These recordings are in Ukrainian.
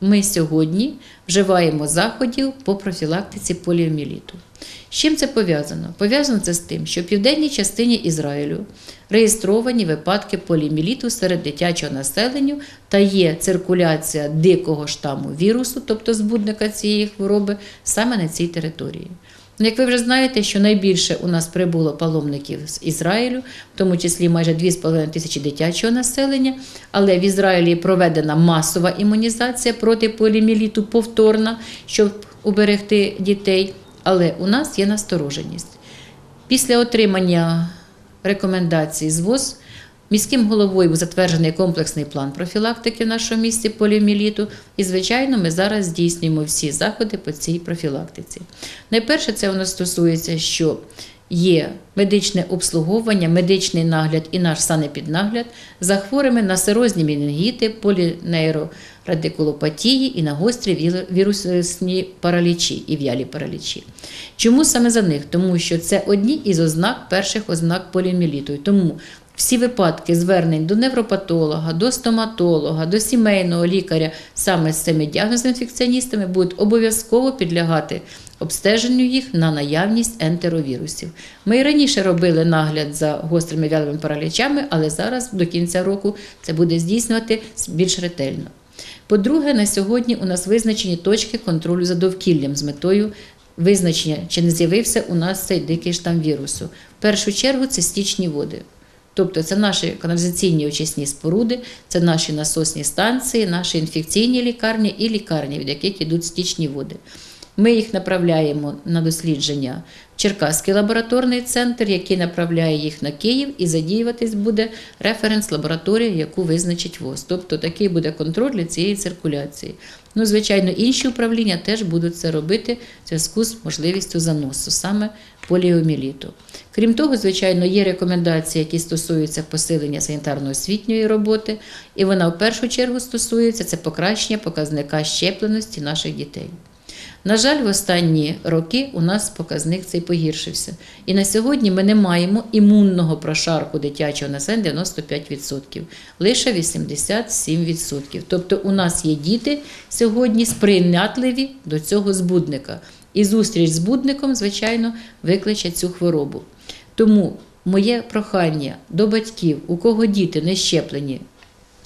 ми сьогодні вживаємо заходів по профілактиці поліоміеліту. З чим це пов'язано? Пов'язано це з тим, що в південній частині Ізраїлю реєстровані випадки поліоміеліту серед дитячого населення та є циркуляція дикого штаму вірусу, тобто збудника цієї хвороби, саме на цій території. Ну, Як ви вже знаєте, що найбільше у нас прибуло паломників з Ізраїлю, в тому числі майже 2,5 тисячі дитячого населення, але в Ізраїлі проведена масова імунізація проти поліоміеліту повторна, щоб уберегти дітей. Але у нас є настороженість. Після отримання рекомендацій з ВОЗ міським головою затверджений комплексний план профілактики в нашому місті поліоміеліту. І, звичайно, ми зараз здійснюємо всі заходи по цій профілактиці. Найперше, це у нас стосується, що є медичне обслуговування, медичний нагляд і наш санепіднагляд за хворими на серозні менінгіти, полінейрорадикулопатії і на гострі вірусні паралічі і в'ялі паралічі. Чому саме за них? Тому що це одні із ознак перших ознак поліоміеліту. Тому всі випадки звернень до невропатолога, до стоматолога, до сімейного лікаря саме з цими діагнозами інфекціоністами будуть обов'язково підлягати обстеженню їх на наявність ентеровірусів. Ми і раніше робили нагляд за гострими вялими паралічами, але зараз до кінця року це буде здійснювати більш ретельно. По-друге, на сьогодні у нас визначені точки контролю за довкіллям з метою визначення, чи не з'явився у нас цей дикий штам вірусу. В першу чергу це стічні води. Тобто це наші каналізаційні очисні споруди, це наші насосні станції, наші інфекційні лікарні і лікарні, від яких йдуть стічні води. Ми їх направляємо на дослідження в Черкаський лабораторний центр, який направляє їх на Київ, і задіюватись буде референс-лабораторія, яку визначить ВОЗ. Тобто такий буде контроль для цієї циркуляції. Ну, звичайно, інші управління теж будуть це робити в зв'язку з можливістю заносу, саме поліоміліту. Крім того, звичайно, є рекомендації, які стосуються посилення санітарно-освітньої роботи, і вона в першу чергу стосується це покращення показника щепленості наших дітей. На жаль, в останні роки у нас показник цей погіршився. І на сьогодні ми не маємо імунного прошарку дитячого населення 95%, лише 87%. Тобто у нас є діти сьогодні сприйнятливі до цього збудника. І зустріч з збудником, звичайно, викличе цю хворобу. Тому моє прохання до батьків, у кого діти не щеплені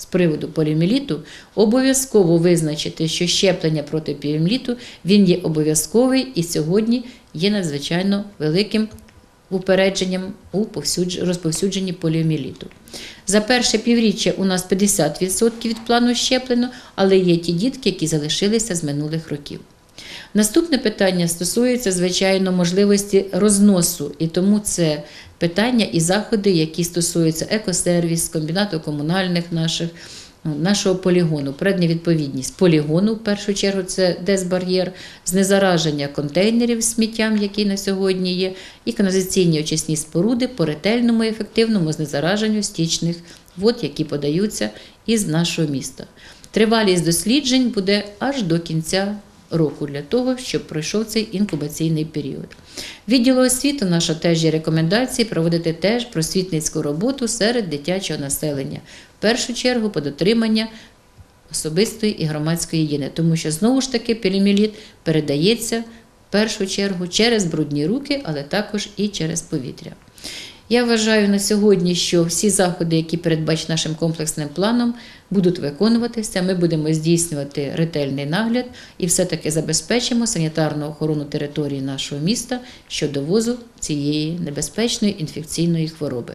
з приводу поліоміліту, обов'язково визначити, що щеплення проти поліоміліту він є обов'язковий і сьогодні є надзвичайно великим упередженням у розповсюдженні поліоміліту. За перше півріччя у нас 50% від плану щеплено, але є ті дітки, які залишилися з минулих років. Наступне питання стосується, звичайно, можливості розносу, і тому це питання і заходи, які стосуються екосервіс, комбінату комунальних наших, ну, нашого полігону, передня відповідність полігону, в першу чергу, це дезбар'єр, знезараження контейнерів сміттям, які на сьогодні є, і каналізаційні очисні споруди по ретельному і ефективному знезараженню стічних вод, які подаються із нашого міста. Тривалість досліджень буде аж до кінця року для того, щоб пройшов цей інкубаційний період. Відділу освіти наша теж є рекомендації проводити теж просвітницьку роботу серед дитячого населення. В першу чергу по дотримання особистої і громадської гігієни, тому що знову ж таки пеліміліт передається в першу чергу через брудні руки, але також і через повітря. Я вважаю на сьогодні, що всі заходи, які передбачені нашим комплексним планом, будуть виконуватися. Ми будемо здійснювати ретельний нагляд і все-таки забезпечимо санітарну охорону території нашого міста щодо возу цієї небезпечної інфекційної хвороби.